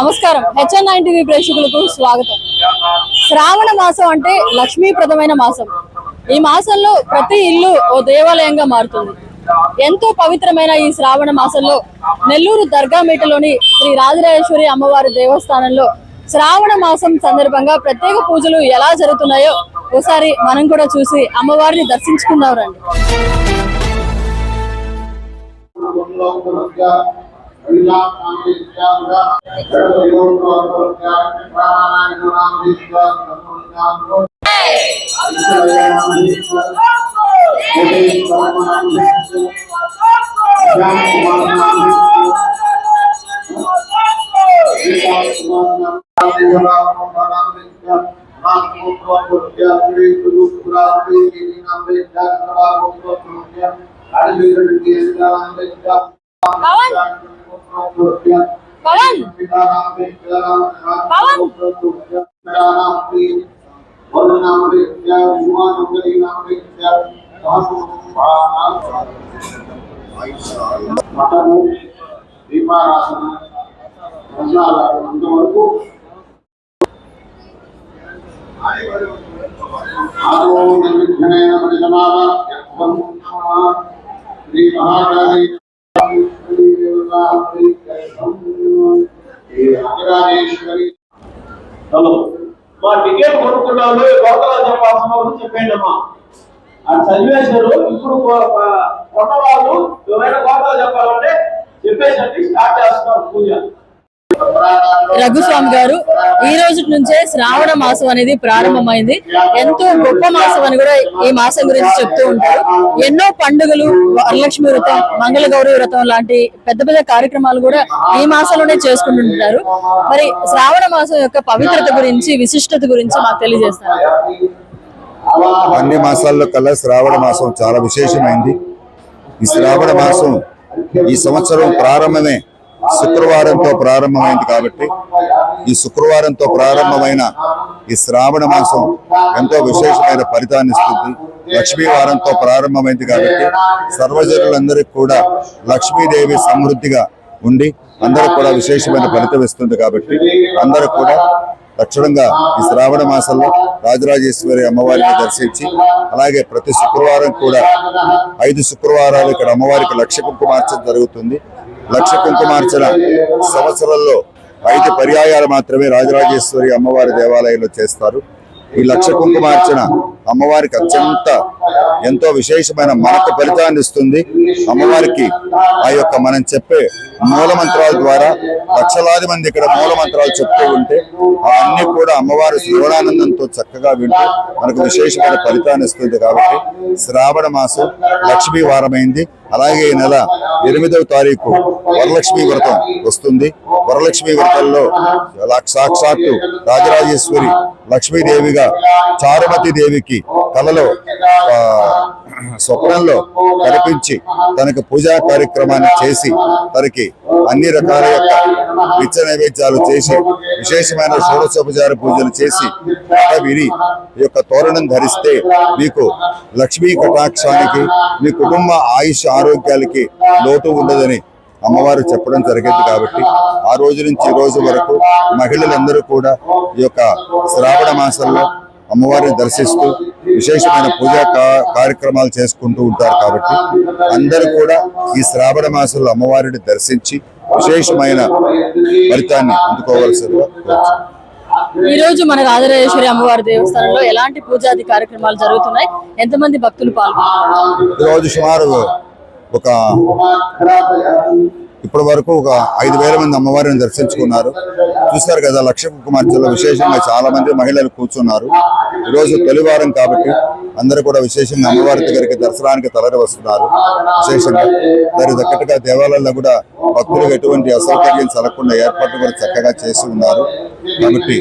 నమస్కారం. HN nine TV ప్రేక్షకులకు స్వాగతం. శ్రావణ మాసం అంటే లక్ష్మీప్రదమైన మాసం. ఈ మాసంలో ప్రతి ఇల్లు ఓ దేవాలయంగా మారుతుంది. ఎంతో పవిత్రమైన ఈ శ్రావణ మాసంలో నెల్లూరు దర్గామేటలోని శ్రీ రాజరాజేశ్వరి అమ్మవారి దేవస్థానంలో శ్రావణ మాసం సందర్భంగా ప్రత్యేక పూజలు ఎలా జరుగుతున్నాయో ఒకసారి మనం కూడా చూసి అమ్మవారిని దర్శించుకుందాం రండి. Hey! మఠము దీపారాధన ప్రసాదాలు అంతవరకు ఆదో నిర్విఘ్నేన పరిసమాప్య శ్రీ మహాకాళీ శ్రీ దేవతా శ్రీ రాజరాజేశ్వరి హలో మా టికెట్ కొనుక్కున్నాను గోతలా చెప్పాల్సిన వాళ్ళు చెప్పండి అమ్మా. అది చదివేశారు ఇప్పుడు కొన్నవాళ్ళు ఎవరైనా గోతలా చెప్పాలంటే చెప్పేసరికి స్టార్ట్ చేస్తున్నారు పూజ. రఘుస్వామి గారు ఈ రోజు నుంచే శ్రావణ మాసం అనేది ప్రారంభమైంది. ఎంతో గొప్ప మాసం అని కూడా ఈ మాసం గురించి చెప్తూ ఉంటారు. ఎన్నో పండుగలు వరలక్ష్మి వ్రతం మంగళ గౌరవ వ్రతం లాంటి పెద్ద పెద్ద కార్యక్రమాలు కూడా ఈ మాసంలోనే చేసుకుంటుంటారు. మరి శ్రావణ మాసం యొక్క పవిత్రత గురించి విశిష్టత గురించి మాకు తెలియజేస్తారు? అన్ని మాసాల్లో కల్లా శ్రావణ మాసం చాలా విశేషమైంది. ఈ శ్రావణ మాసం ఈ సంవత్సరం ప్రారంభమే శుక్రవారంతో ప్రారంభమైంది కాబట్టి ఈ శుక్రవారంతో ప్రారంభమైన ఈ శ్రావణ మాసం ఎంతో విశేషమైన ఫలితాన్ని ఇస్తుంది. లక్ష్మీ వారంతో ప్రారంభమైంది కాబట్టి సర్వజనులందరికీ కూడా లక్ష్మీదేవి సమృద్ధిగా ఉండి అందరూ కూడా విశేషమైన ఫలితం ఇస్తుంది కాబట్టి అందరూ కూడా తక్షణంగా ఈ శ్రావణ మాసంలో రాజరాజేశ్వరి అమ్మవారిని దర్శించి అలాగే ప్రతి శుక్రవారం కూడా ఐదు శుక్రవారాలు ఇక్కడ అమ్మవారికి లక్ష కుంకుమార్చడం జరుగుతుంది. లక్ష కుంకుమార్చన సంవత్సరంలో ఐదు పర్యాయాలు మాత్రమే రాజరాజేశ్వరి అమ్మవారి దేవాలయంలో చేస్తారు. ఈ లక్ష కుంకుమార్చన అమ్మవారికి అత్యంత ఎంతో విశేషమైన మనకు ఫలితాన్ని ఇస్తుంది. అమ్మవారికి ఆ యొక్క మనం చెప్పే మూలమంత్రాల ద్వారా లక్షలాది మంది ఇక్కడ మూల మంత్రాలు చెప్తూ ఉంటే అన్ని కూడా అమ్మవారి శ్రవణానందంతో చక్కగా వింటూ మనకు విశేషమైన ఫలితాన్ని ఇస్తుంది కాబట్టి శ్రావణ మాసం లక్ష్మీ వారమైంది. అలాగే ఈ నెల ఎనిమిదవ తారీఖు వరలక్ష్మి వ్రతం వస్తుంది. వరలక్ష్మి వ్రతంలో సాక్షాత్తు రాజరాజేశ్వరి లక్ష్మీదేవిగా చారుమతి దేవికి కళలో స్వప్నంలో కనిపించి తనకు పూజా కార్యక్రమాన్ని చేసి తనకి అన్ని రకాల యొక్క నిత్య నైవేద్యాలు చేసి విశేషమైన షోడశోపచార పూజలు చేసి కథ విని ఈ యొక్క తోరణం ధరిస్తే మీకు లక్ష్మీ కటాక్షానికి మీ కుటుంబ ఆయుష్ ఆరోగ్యాలకి లోటు ఉండదని అమ్మవారు చెప్పడం జరిగింది కాబట్టి ఆ రోజు నుంచి ఈ రోజు వరకు మహిళలందరూ కూడా ఈ యొక్క శ్రావణ మాసంలో అమ్మవారిని దర్శిస్తూ విశేషమైన పూజా కార్యక్రమాలు చేసుకుంటూ ఉంటారు కాబట్టి అందరూ కూడా ఈ శ్రావణ మాసంలో అమ్మవారిని దర్శించి విశేషమైన ఫలితాన్ని అందుకోవాల్సిందిగా. ఈ రోజు మన రాజరాజేశ్వరి అమ్మవారి దేవస్థానంలో ఎలాంటి పూజాది కార్యక్రమాలు జరుగుతున్నాయి? ఎంతమంది భక్తులు పాల్గొన్నారు? ఈరోజు సుమారు ఒక ఇప్పటి వరకు ఒక ఐదు వేల మంది అమ్మవారిని దర్శించుకున్నారు. చూస్తారు కదా లక్ష కుమార్తెలో విశేషంగా చాలా మంది మహిళలు కూర్చున్నారు. ఈరోజు తొలివారం కాబట్టి అందరూ కూడా విశేషంగా అమ్మవారి దగ్గరికి దర్శనానికి తరలి వస్తున్నారు. విశేషంగా దానికి తగ్గట్టుగా దేవాలయంలో కూడా భక్తులకు ఎటువంటి అసౌకర్యం కలగకుండా ఏర్పాట్లు కూడా చక్కగా చేసి ఉన్నారు. కాబట్టి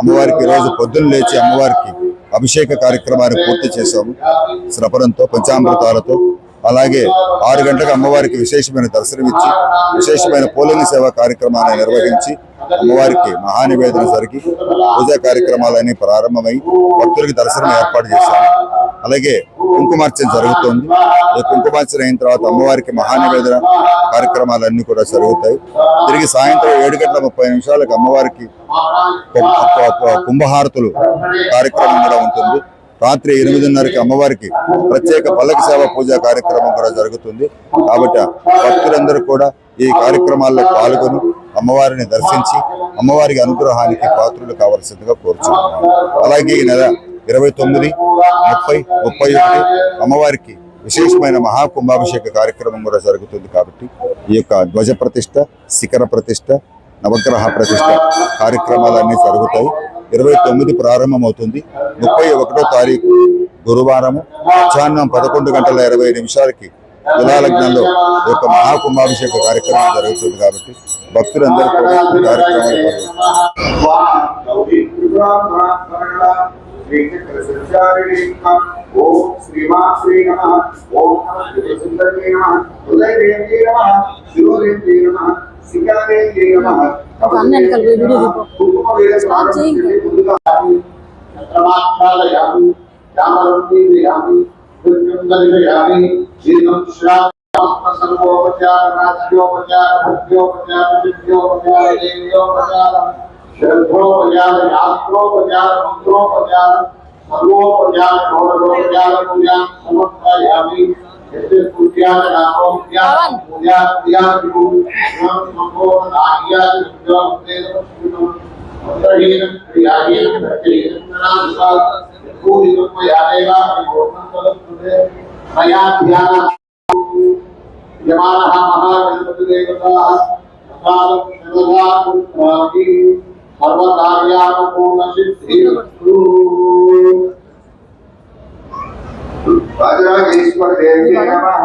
అమ్మవారికి ఈరోజు పొద్దున్న లేచి అమ్మవారికి అభిషేక కార్యక్రమాన్ని పూర్తి చేశాము. శ్రపణంతో పంచామృతాలతో అలాగే ఆరు గంటలకు అమ్మవారికి విశేషమైన దర్శనమిచ్చి విశేషమైన పోలింగ్ సేవా కార్యక్రమాన్ని నిర్వహించి అమ్మవారికి మహానివేదన జరిగి పూజా కార్యక్రమాలన్నీ ప్రారంభమై భక్తులకి దర్శనం ఏర్పాటు చేశాము అలాగే కుంకుమార్చన జరుగుతుంది. ఈ కుంకుమార్చన అయిన తర్వాత అమ్మవారికి మహానివేదన కార్యక్రమాలన్నీ కూడా జరుగుతాయి. తిరిగి సాయంత్రం ఏడు గంటల ముప్పై నిమిషాలకు అమ్మవారికి కుంభహారతులు కార్యక్రమం కూడా ఉంటుంది. రాత్రి ఎనిమిదిన్నరకి అమ్మవారికి ప్రత్యేక పల్లక సేవ పూజ కార్యక్రమం కూడా జరుగుతుంది. కాబట్టి భక్తులందరూ కూడా ఈ కార్యక్రమాల్లో పాల్గొని అమ్మవారిని దర్శించి అమ్మవారికి అనుగ్రహానికి పాత్రులు కావలసిందిగా కోరుచున్నాను. అలాగే ఈ నెల ఇరవై తొమ్మిది ముప్పై ముప్పై ఒకటి అమ్మవారికి విశేషమైన మహాకుంభాభిషేక కార్యక్రమం కూడా జరుగుతుంది కాబట్టి ఈ యొక్క ధ్వజ ప్రతిష్ట శిఖర ప్రతిష్ట నవగ్రహ ప్రతిష్ట కార్యక్రమాలన్నీ జరుగుతాయి. ఇరవై తొమ్మిది ప్రారంభమవుతుంది. ముప్పై ఒకటో తారీఖు గురువారము. మధ్యాహ్నం పదకొండు గంటల ఇరవై నిమిషాలకి తులాలగ్నంలో ఈ యొక్క మహాకుంభాభిషేక కార్యక్రమం జరుగుతుంది కాబట్టి భక్తులందరూ కూడా ఈ కార్యక్రమాలు. ఓం శ్రీమాన్ శ్రీ నమ ఓం నమ సుందరీ నమ నమ శివదేవి నమ శిఖాదేవి నమ ఒక दुर्गंधविहारी जीर्णम श्राम सर्वोपचार राज्योपचार मुख्योपचार विद्योपचार देव्योपचार ग्रंथोपचार शास्त्रोपचार मंत्रोपचार सर्वोपचार गौरवोपचार पूजा समर्पयामि। यस्य पूज्या नामो या पूजा क्रिया विभु नमो नाग्या विद्योपदेव तरीनं क्रियागेन तरीनानुसार पूर्णितं मयादेवा परिपूर्णं तदस्तुते मया ध्यान यमानः महागणपतिदेवताः तथागं सर्वदा पुत्रामि सर्वकार्यानुपूर्णसिद्धिरस्तु वज्रगेश्वर देव नमः।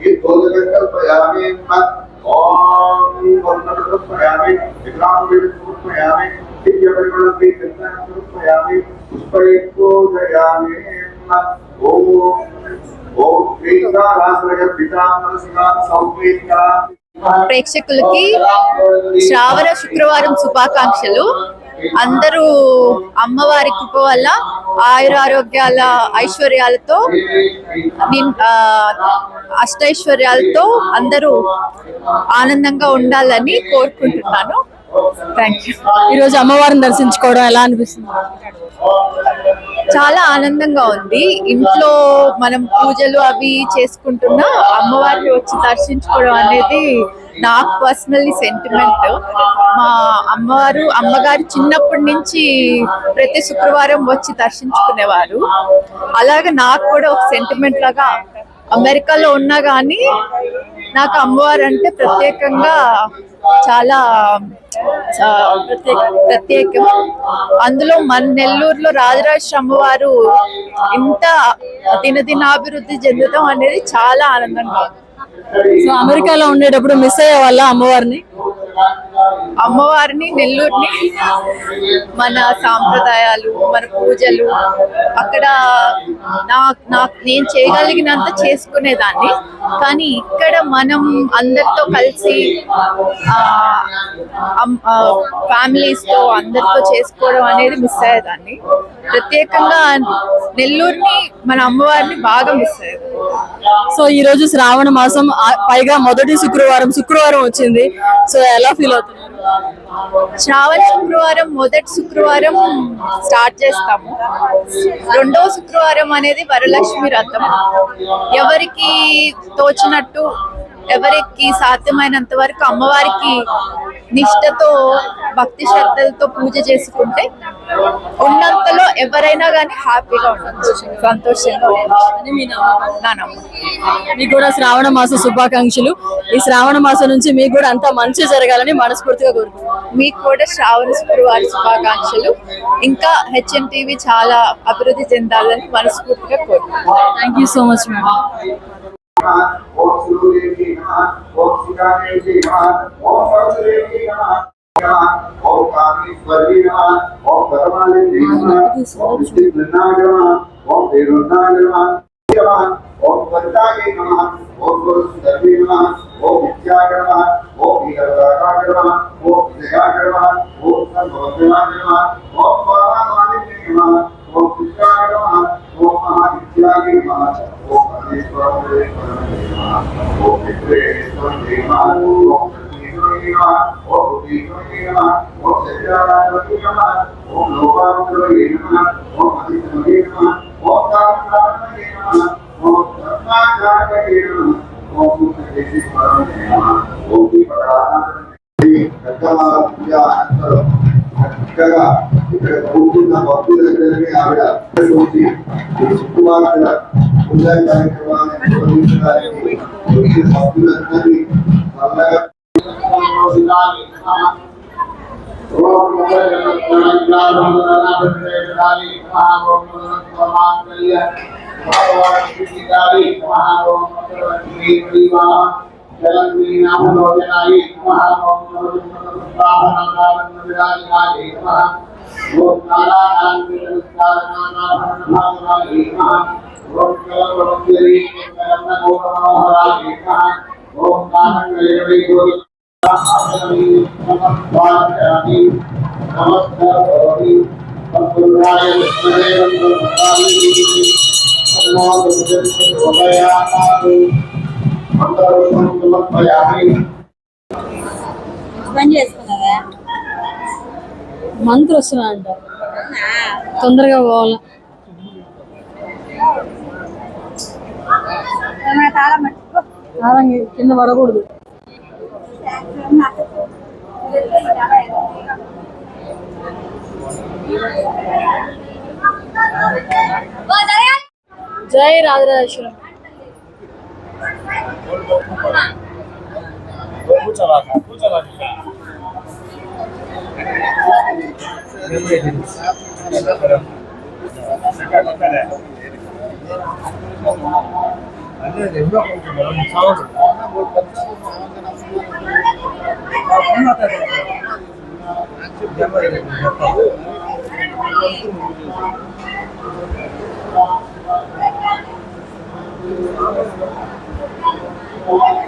ఈ భోజనకల్పయామి ఓం వర్ణకల్పయామి విగ్రామకల్పయామి దివ్యపరిమళి ప్రేక్షకులకి శ్రావణ శుక్రవారం శుభాకాంక్షలు అందరూ అమ్మవారి కృప వల్ల ఆయురారోగ్యాల ఐశ్వర్యాలతో అష్టైశ్వర్యాలతో అందరూ ఆనందంగా ఉండాలని కోరుకుంటున్నాను. థ్యాంక్ యూ ఈరోజు అమ్మవారిని దర్శించుకోవడం ఎలా అనిపిస్తుంది? చాలా ఆనందంగా ఉంది. ఇంట్లో మనం పూజలు అవి చేసుకుంటున్నా అమ్మవారిని వచ్చి దర్శించుకోవడం అనేది నాకు పర్సనల్లీ సెంటిమెంట్ మా అమ్మవారు అమ్మగారు చిన్నప్పటి నుంచి ప్రతి శుక్రవారం వచ్చి దర్శించుకునేవారు. అలాగే నాకు కూడా ఒక సెంటిమెంట్ లాగా అమెరికాలో ఉన్నా కానీ నాకు అమ్మవారు అంటే ప్రత్యేకంగా చాలా ప్రత్యేకం అందులో మన నెల్లూరులో రాజరాజ అమ్మవారు ఇంత దినదినాభివృద్ధి చెందడం అనేది చాలా ఆనందంగా సో అమెరికాలో ఉండేటప్పుడు మిస్ అయ్యే వాళ్ళ అమ్మవారిని? అమ్మవారిని నెల్లూరుని మన సాంప్రదాయాలు మన పూజలు అక్కడ నా నాకు నేను చేయగలిగినంత చేసుకునేదాన్ని. కానీ ఇక్కడ మనం అందరితో కలిసి ఫ్యామిలీస్తో అందరితో చేసుకోవడం అనేది మిస్ అయ్యేదాన్ని. ప్రత్యేకంగా నెల్లూరుని మన అమ్మవారిని బాగా మిస్ అయ్యేది సో ఈ రోజు శ్రావణ మాసం పైగా మొదటి శుక్రవారం శుక్రవారం వచ్చింది. సో ఎలా ఫీల్ అవుతున్నారు శ్రావణ శుక్రవారం మొదటి శుక్రవారం స్టార్ట్ చేస్తాము. రెండవ శుక్రవారం అనేది వరలక్ష్మి రథం ఎవరికి తోచినట్టు ఎవరికి సాధ్యమైనంత వరకు అమ్మవారికి నిష్టతో భక్తి శ్రద్ధలతో పూజ చేసుకుంటే ఉన్నంతలో ఎవరైనా కానీ హ్యాపీగా ఉండొచ్చు. సంతోషంగా మీకు కూడా శ్రావణ మాస శుభాకాంక్షలు. ఈ శ్రావణ మాసం నుంచి మీకు కూడా అంతా మంచి జరగాలని మనస్ఫూర్తిగా కోరుకుంటున్నాను మీకు కూడా శ్రావణ శుక్రవార శుభాకాంక్షలు. ఇంకా హెచ్ఎం టీవీ చాలా అభివృద్ధి చెందాలని మనస్ఫూర్తిగా కోరుకుంటున్నాను థ్యాంక్ సో మచ్ మేడం ఓం సూర్యేకి నమః ఓం శిఖాయేకి నమః ఓం పరశురేకి నమః ఓం కామేశ్వరి నమః ఓం పరమానందే నమః ఓం విష్ణునాయ నమః ఓం వేరునాయ నమః నమః ఓం పంచాగే నమః ఓం గురుసుందరి నమః ఓం విద్యాయ నమః ఓం వీరరాగాయ నమః ఓం విజయాయ నమః ఓం సర్వభద్రాయ నమః ఓం పరమానందే దీపదానాయ పెద్దవాళ్ళ పూజ అనంతరం చక్కగా ఇక్కడ కూర్చున్న భక్తుల దగ్గరనే ఆవిడ చూసి ఈ చుట్టుపక్కల పూజా కార్యక్రమాలను నిర్వహించడానికి వచ్చిన భక్తులందరినీ చల్లగా ఓం जगन्मीनामनोजनायै नमः ॐ नमोदुर्गाभरणादानन्दविराजनायै नमः ॐ नारायणानन्दविराजनानाभरणभागनायै नमः ॐ कलवरवन्द्यै नमोहरायै नमः ॐ नारायणैरवै गोविन्दाभरणै नमस्कार भवति सम्पूर्णाय विष्णुदेवं नमस्कामि नमो भगवते वदयामातु పని చేసుకున్నావా? మంత్రి వస్తున్నాడంట తొందరగా పోవాలా. కాలం కింద పడకూడదు. జై Rajarajeshwaram. 뭘 먹고 가라. 뭘 붙잡아, 다 붙잡아니까. 안돼, 내가 공주 너무 사오지. 나뭘 받자고 사오는 나 혼나다. 안쪽 대머리 내가 Thank you. Thank you.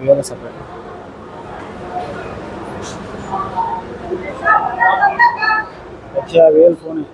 வேற செப்பரேட் ஆக்சுவலாக வேல் ஃபோனு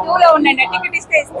క్యూలో ఉండండి టికెట్ ఇస్తే ఇస్తే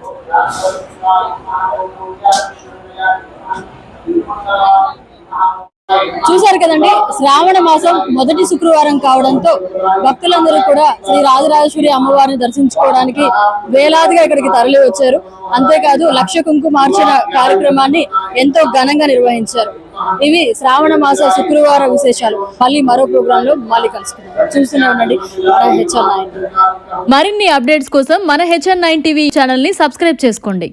Hallelujah. చూశారు కదండి శ్రావణ మాసం మొదటి శుక్రవారం కావడంతో భక్తులందరూ కూడా శ్రీ రాజరాజేశ్వరి అమ్మవారిని దర్శించుకోవడానికి వేలాదిగా ఇక్కడికి తరలి వచ్చారు. అంతేకాదు లక్ష కుంకుమార్చన కార్యక్రమాన్ని ఎంతో ఘనంగా నిర్వహించారు. ఇవి శ్రావణ మాస శుక్రవార విశేషాలు. మళ్ళీ మరో ప్రోగ్రామ్లో మళ్ళీ కలుసుకుంటాం చూస్తూనే ఉండండి మన నైన్ మరిన్ని అప్డేట్స్ కోసం మన హెచ్ఎన్ నైన్ టీవీ ఛానల్ని సబ్స్క్రైబ్ చేసుకోండి.